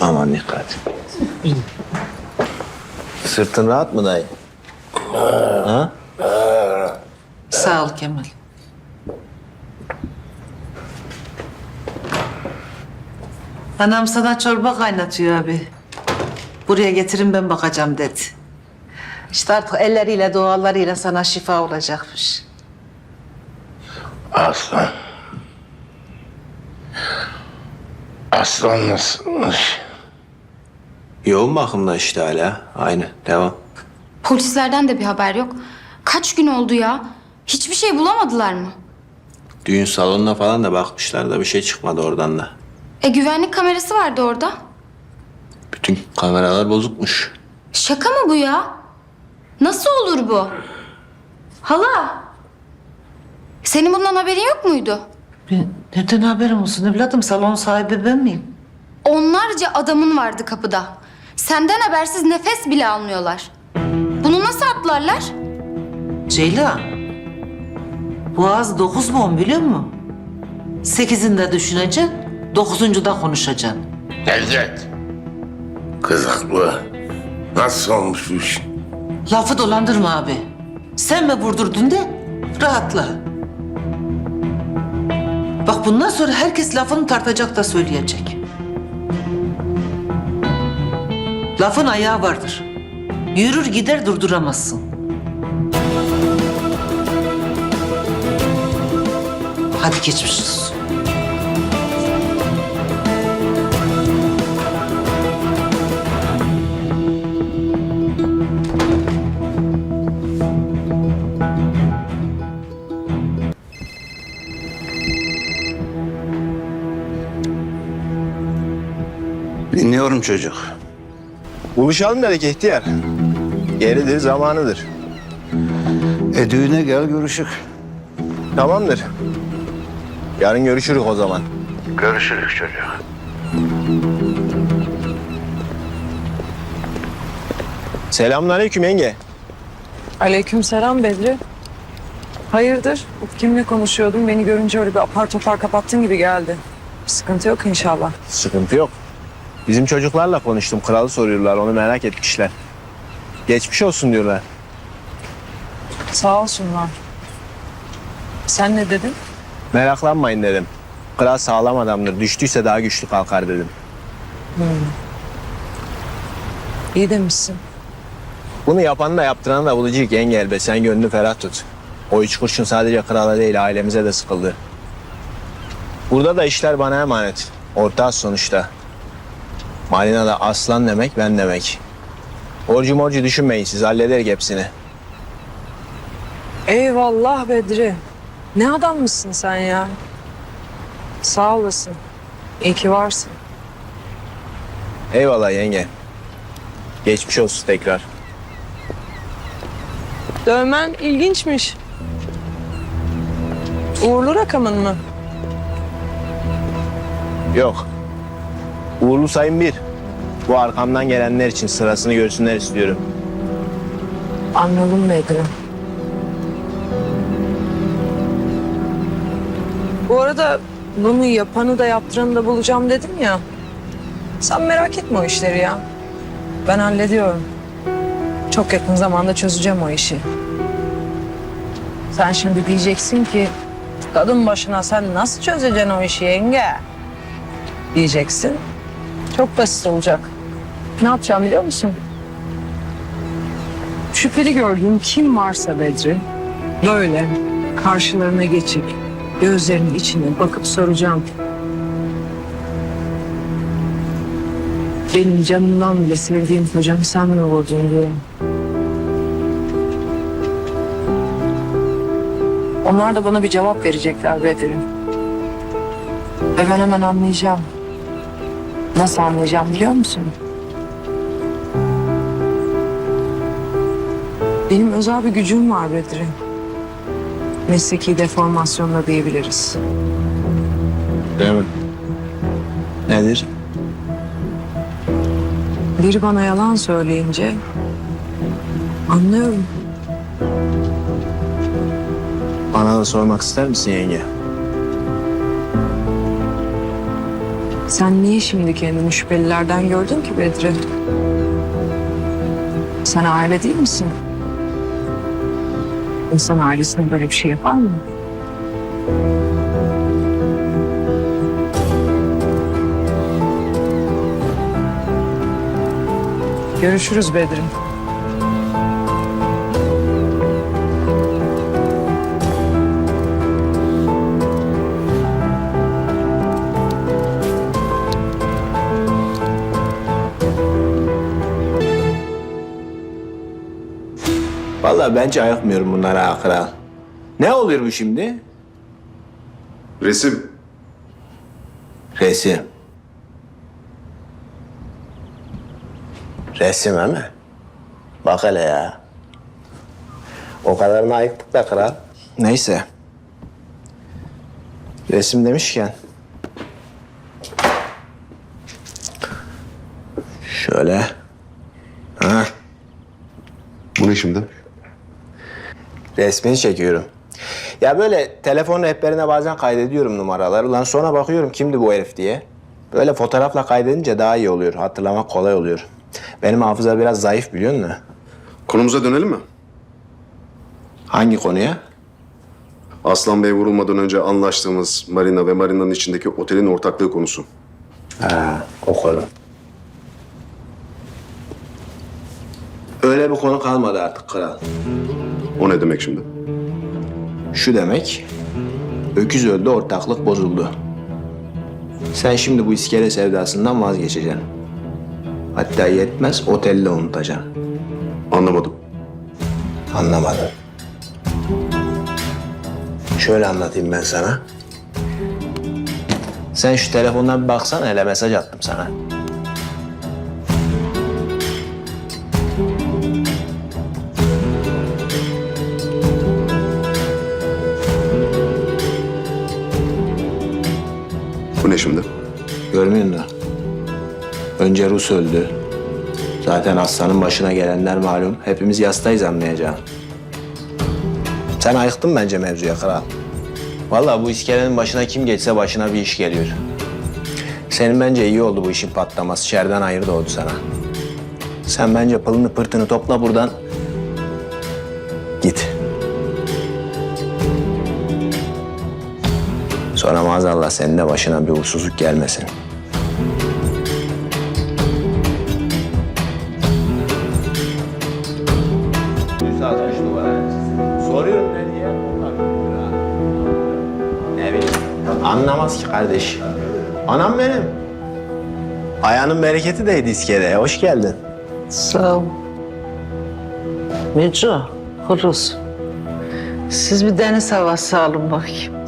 Aman dikkat. Sırtın rahat mı dayı? Ha? Sağ ol Kemal. Anam sana çorba kaynatıyor abi. Buraya getirin ben bakacağım dedi. İşte artık elleriyle dualarıyla sana şifa olacakmış. Aslan. Aslan nasılmış? Yoğun bakımda işte hala. Aynı. Devam. Polislerden de bir haber yok. Kaç gün oldu ya? Hiçbir şey bulamadılar mı? Düğün salonuna falan da bakmışlar da bir şey çıkmadı oradan da. E güvenlik kamerası vardı orada. Bütün kameralar bozukmuş. Şaka mı bu ya? Nasıl olur bu? Hala. Senin bundan haberin yok muydu? Ben, nereden haberim olsun evladım? Salon sahibi ben miyim? Onlarca adamın vardı kapıda. Senden habersiz nefes bile almıyorlar. Bunu nasıl atlarlar? Ceyla. Boğaz dokuz bon biliyor musun? Sekizinde düşüneceksin, dokuzuncuda konuşacaksın. Necdet. Kızaklı. Nasıl olmuş bu iş? Lafı dolandırma abi. Sen mi vurdurdun de rahatla. Bak bundan sonra herkes lafını tartacak da söyleyecek. Lafın ayağı vardır. Yürür gider durduramazsın. Hadi geçmiş olsun. Dinliyorum çocuk. Buluşalım dedik ihtiyar. Yeridir, zamanıdır. E düğüne gel görüşük. Tamamdır. Yarın görüşürüz o zaman. Görüşürüz çocuk. Selamünaleyküm yenge. Aleykümselam Bedri. Hayırdır? Kimle konuşuyordun? Beni görünce öyle bir apar topar kapattın gibi geldi. Bir sıkıntı yok inşallah. Sıkıntı yok. Bizim çocuklarla konuştum. Kralı soruyorlar. Onu merak etmişler. Geçmiş olsun diyorlar. Sağ olsunlar. Sen ne dedin? Meraklanmayın dedim. Kral sağlam adamdır. Düştüyse daha güçlü kalkar dedim. İyi demişsin. Bunu yapanı da yaptıranı da bulacak yenge elbet. Sen gönlünü ferah tut. O üç kurşun sadece krala değil ailemize de sıkıldı. Burada da işler bana emanet. Ortağız sonuçta. Malina da aslan demek ben demek. Orcu morcu düşünmeyin siz hallederik hepsini. Eyvallah Bedri. Ne adammışsın sen ya. Sağ olasın. İyi ki varsın. Eyvallah yenge. Geçmiş olsun tekrar. Dövmen ilginçmiş. Uğurlu rakamın mı? Yok. Uğurlu sayın bir. Bu arkamdan gelenler için sırasını görsünler istiyorum. Anladım Bedri. Bu arada bunu yapanı da yaptıranı da bulacağım dedim ya. Sen merak etme o işleri ya. Ben hallediyorum. Çok yakın zamanda çözeceğim o işi. Sen şimdi diyeceksin ki kadın başına sen nasıl çözeceksin o işi yenge? Diyeceksin. Çok basit olacak. Ne yapacağım biliyor musun? Şüpheli gördüğüm kim varsa Bedri, böyle karşılarına geçip gözlerinin içine bakıp soracağım. Benim canımdan bile sevdiğim kocamı sen mi vurdun diye. Onlar da bana bir cevap verecekler Bedri. Ve ben hemen anlayacağım. Nasıl anlayacağım biliyor musun? Benim özel bir gücüm var Bedri. Mesleki deformasyonla diyebiliriz. Değil mi? Nedir? Biri bana yalan söyleyince anlıyorum. Bana da sormak ister misin yenge? Sen niye şimdi kendini şüphelilerden gördün ki Bedri? Sen aile değil misin? İnsan ailesine böyle bir şey yapar mı? Görüşürüz Bedrim. Vallahi bence ayıkmıyorum bunlara ha kral. Ne oluyor bu şimdi? Resim. Resim. Resim mi? Bak hele ya. O kadarını ayıktık da kral. Neyse. Resim demişken. Şöyle. Ha, Bu ne şimdi? Resmini çekiyorum. Ya böyle telefon rehberine bazen kaydediyorum numaraları. Lan sonra bakıyorum kimdi bu herif diye. Böyle fotoğrafla kaydedince daha iyi oluyor. Hatırlamak kolay oluyor. Benim hafıza biraz zayıf biliyor musun? Konumuza dönelim mi? Hangi konuya? Aslan Bey vurulmadan önce anlaştığımız marina ve marinanın içindeki otelin ortaklığı konusu. Ha, o konu. Öyle bir konu kalmadı artık kral. O ne demek şimdi? Şu demek, öküz öldü, ortaklık bozuldu. Sen şimdi bu iskele sevdasından vazgeçeceksin. Hatta yetmez, otelde unutacaksın. Anlamadım. Anlamadım. Şöyle anlatayım ben sana. Sen şu telefondan bir baksana hele mesaj attım sana. Ne şimdi? Görmüyor musun? Önce Rus öldü. Zaten aslanın başına gelenler malum. Hepimiz yastayız anlayacağım. Sen ayıktın bence mevzuya kral. Vallahi bu iskelenin başına kim geçse başına bir iş geliyor. Senin bence iyi oldu bu işin patlaması. Şerden hayır doğdu sana. Sen bence pılını pırtını topla buradan. Sonra maazallah senin de başına bir uğursuzluk gelmesin. Soruyorum ne diye. Ne bileyim. Anlamaz ki kardeş. Anam benim. Ayağının bereketi değdi iskeleye. Hoş geldin. Sağ ol. Meco, Horuz. Siz bir deniz havası alın bakayım.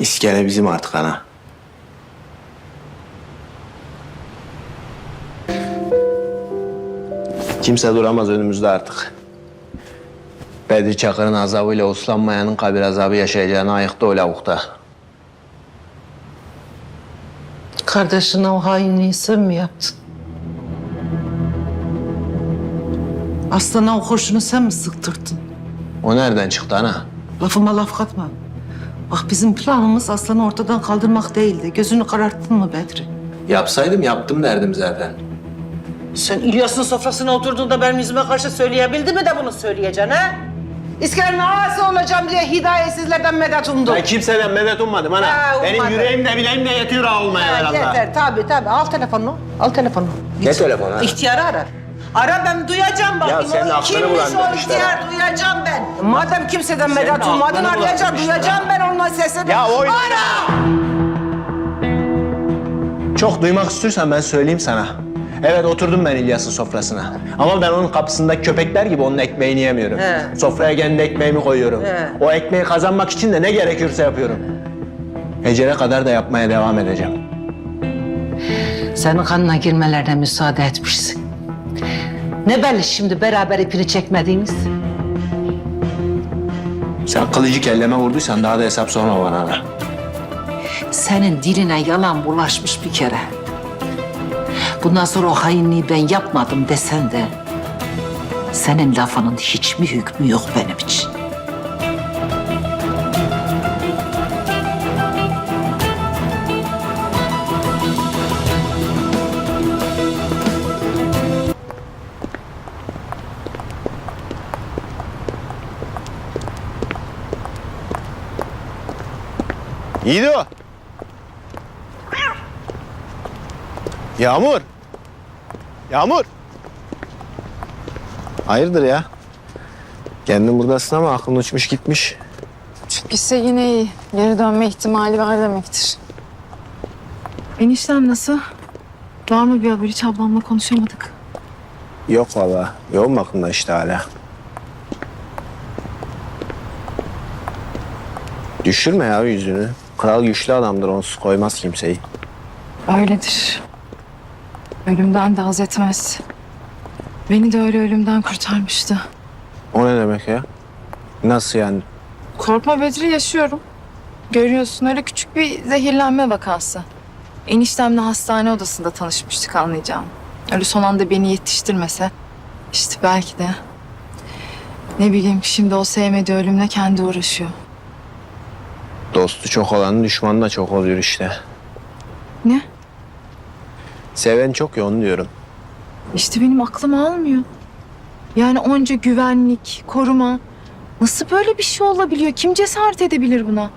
İskele bizim artık ana. Kimse duramaz önümüzde artık. Bedri Çakır'ın azabıyla uslanmayanın kabir azabı yaşayacağını ayıktı o lavukta. Kardeşine o hainliği sen mi yaptın? Aslana o kurşunu sen mi sıktırdın? O nereden çıktı ana? Lafıma laf katma. Bak bizim planımız aslanı ortadan kaldırmak değildi. Gözünü kararttın mı Bedri? Yapsaydım yaptım derdim zaten. Sen İlyas'ın sofrasına oturduğunda benim yüzüme karşı söyleyebildi mi de bunu söyleyeceksin ha? İskelenin ağası olacağım diye hidayetsizlerden medet umdum. Ben kimseden medet ummadım ana. Ha. Benim yüreğim de bileğim de yetiyor ha olmaya Ha, herhalde. yeter tabii tabii. Al telefonunu. Al telefonunu. Ne telefonu ha? İhtiyarı ara. Ara ben duyacağım bakayım. senin o aklını kimmiş o bulandırmışlar ihtiyar duyacağım ben. Madem kimseden medet aklını ummadın arayacağım. bulandırmışlar Duyacağım ben onun sesini. Ya o- Ara! Çok duymak istiyorsan ben söyleyeyim sana. Evet oturdum ben İlyas'ın sofrasına. Ama ben onun kapısındaki köpekler gibi onun ekmeğini yemiyorum. He. Sofraya kendi ekmeğimi koyuyorum. He. O ekmeği kazanmak için de ne gerekiyorsa yapıyorum. Ecele kadar da yapmaya devam edeceğim. Senin kanına girmelerine müsaade etmişsin. Ne belli şimdi beraber ipini çekmediğiniz? Sen kılıcı kelleme vurduysan daha da hesap sorma bana. ana. Senin diline yalan bulaşmış bir kere. Bundan sonra o hainliği ben yapmadım desen de... Senin lafının hiçbir hükmü yok benim için. İyiydi o. Yağmur. Yağmur. Hayırdır ya? Kendin buradasın ama aklın uçmuş gitmiş. Gitse yine iyi. Geri dönme ihtimali var demektir. Eniştem nasıl? Var mı bir haber? Hiç ablamla konuşamadık. Yok valla. Yoğun bakımda işte hala. Düşürme ya yüzünü. Kral güçlü adamdır onsuz koymaz kimseyi. Öyledir. Ölümden de haz etmez. Beni de öyle ölümden kurtarmıştı. O ne demek ya? Nasıl yani? Korkma Bedri yaşıyorum. Görüyorsun öyle küçük bir zehirlenme vakası. Eniştemle hastane odasında tanışmıştık anlayacağım. Öyle son anda beni yetiştirmese işte belki de ne bileyim şimdi o sevmediği ölümle kendi uğraşıyor. Dostu çok olanın düşmanı da çok oluyor işte. Ne? Seven çok ya onu diyorum. İşte benim aklım almıyor. Yani onca güvenlik, koruma. Nasıl böyle bir şey olabiliyor? Kim cesaret edebilir buna?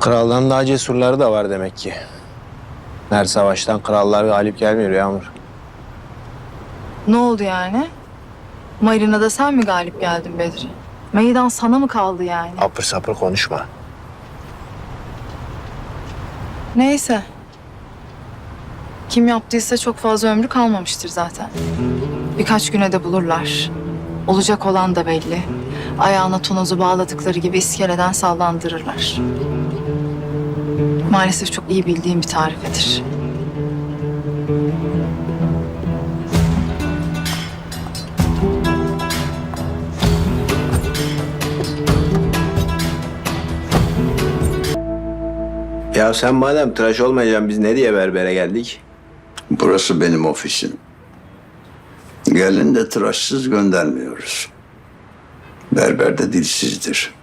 Kraldan daha cesurları da var demek ki. Her savaştan krallar galip gelmiyor Yağmur. Ne oldu yani? Marina'da sen mi galip geldin Bedri? Meydan sana mı kaldı yani? Apır sapır konuşma. Neyse. Kim yaptıysa çok fazla ömrü kalmamıştır zaten. Birkaç güne de bulurlar. Olacak olan da belli. Ayağına tonozu bağladıkları gibi iskeleden sallandırırlar. Maalesef çok iyi bildiğim bir tarifedir. Ya sen madem tıraş olmayacaksın biz ne diye berbere geldik? Burası benim ofisim. Gelin de tıraşsız göndermiyoruz. Berber de dilsizdir.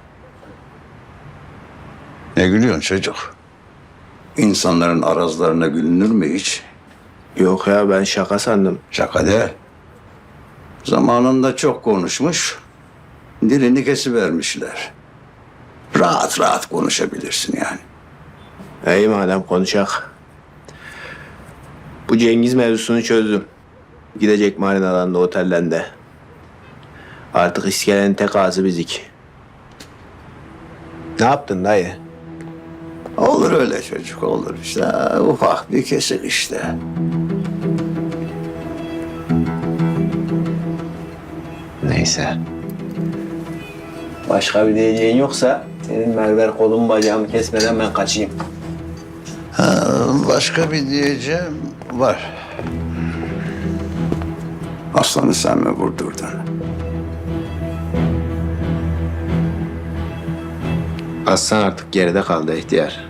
Ne gülüyorsun çocuk? İnsanların arazlarına gülünür mü hiç? Yok ya ben şaka sandım. Şaka değil. Zamanında çok konuşmuş, dilini kesivermişler. Rahat rahat konuşabilirsin yani. İyi madem konuşak. Bu Cengiz mevzusunu çözdüm. Gidecek marinadan da otelden de. Artık iskelenin tek ağzı bizik. Ne yaptın dayı? Olur öyle çocuk olur işte. Ufak bir kesik işte. Neyse. Başka bir diyeceğin yoksa senin berber kolumu bacağımı kesmeden ben kaçayım. Başka bir diyeceğim var. Aslanı sen mi vurdurdun? Aslan artık geride kaldı ihtiyar.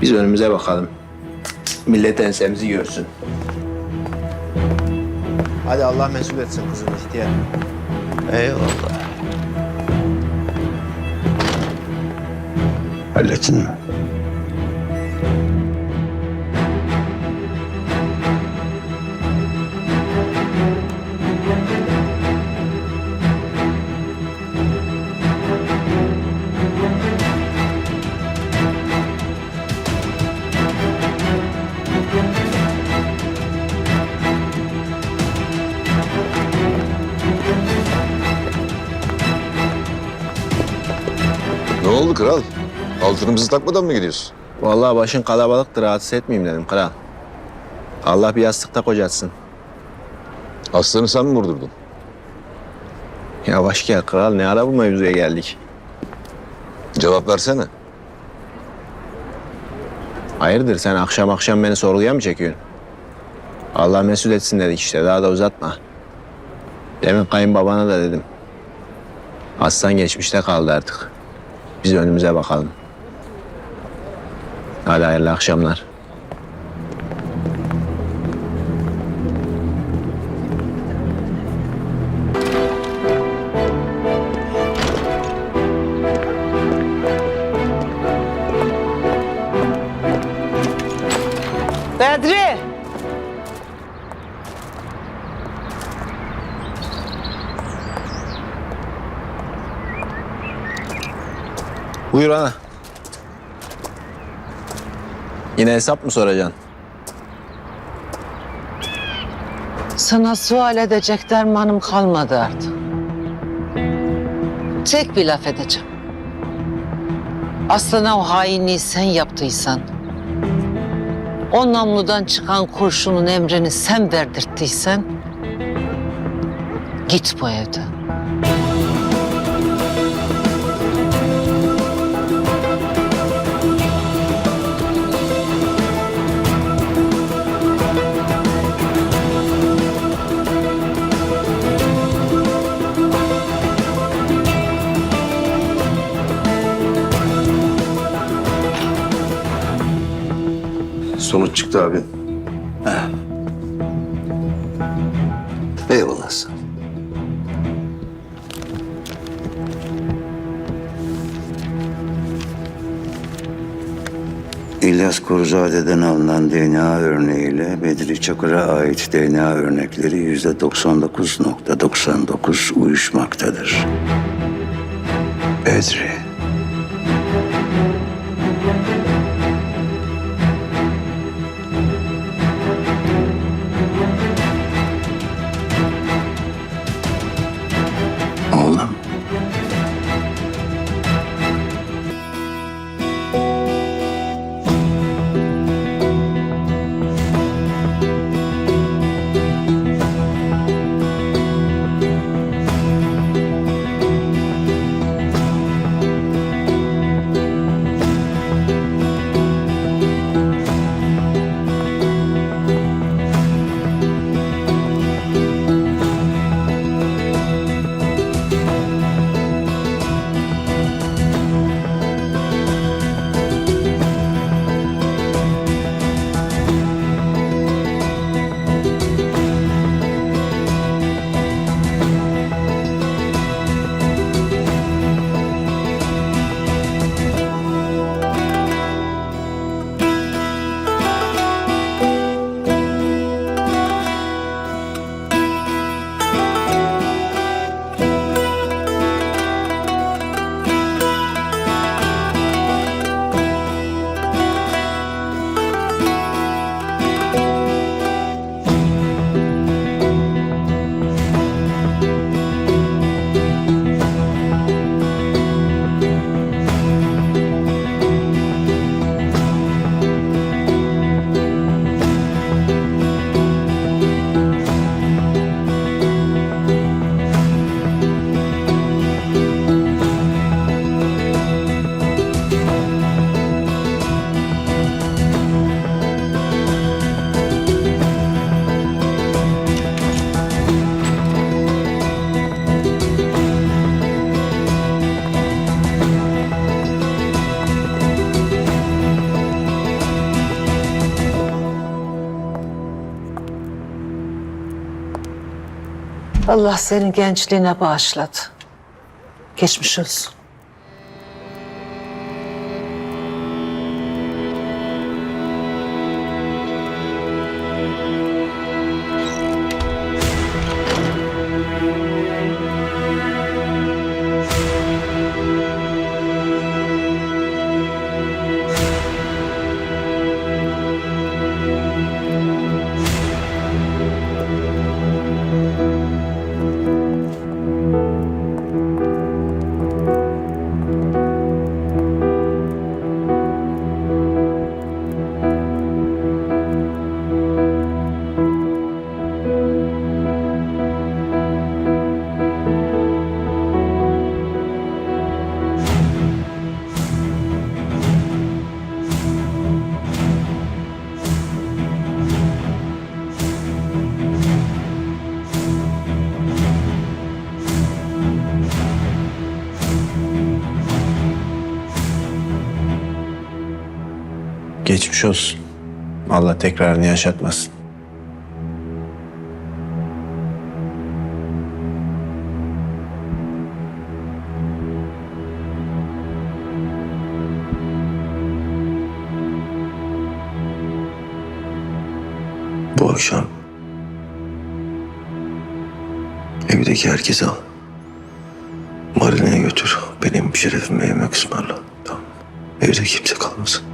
Biz önümüze bakalım. Millet ensemizi görsün. Hadi Allah mesul etsin kızını ihtiyar. Eyvallah. Hallettin mi? Oldu kral? Altınımızı takmadan mı gidiyorsun? Vallahi başın kalabalıktır rahatsız etmeyeyim dedim kral. Allah bir yastıkta kocatsın. Aslanı sen mi vurdurdun? Yavaş gel kral ne ara bu mevzuya geldik. Cevap versene. Hayırdır sen akşam akşam beni sorguya mı çekiyorsun? Allah mesul etsin dedik işte daha da uzatma. Demin kayınbabana da dedim. Aslan geçmişte kaldı artık. Biz önümüze bakalım. Hadi hayırlı akşamlar. Buyur ana. Yine hesap mı soracaksın? Sana sual edecek dermanım kalmadı artık. Tek bir laf edeceğim. Aslına o hainliği sen yaptıysan, o namludan çıkan kurşunun emrini sen verdirttiysen, git bu evden. Sonuç çıktı abi. Eyvallah sana. İlyas Kuruzade'den alınan DNA örneğiyle Bedri Çakır'a ait DNA örnekleri yüzde 99.99 uyuşmaktadır. Bedri. Allah senin gençliğine bağışladı. Geçmiş olsun. Geçmiş olsun. Allah tekrarını yaşatmasın. Bu akşam evdeki herkesi al. Marina'ya götür. Benim şerefime yemek ısmarla. Evde kimse kalmasın.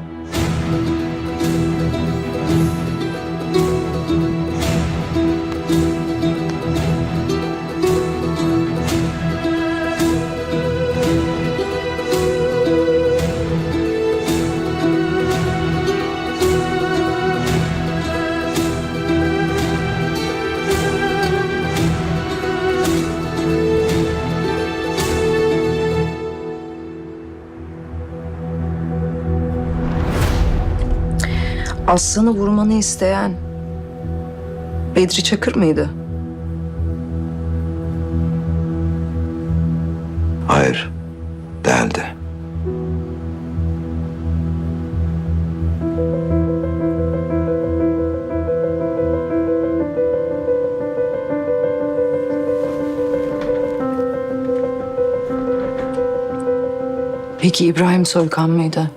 Aslan'ı vurmanı isteyen Bedri Çakır mıydı? Hayır, değildi. Peki İbrahim Soykan mıydı?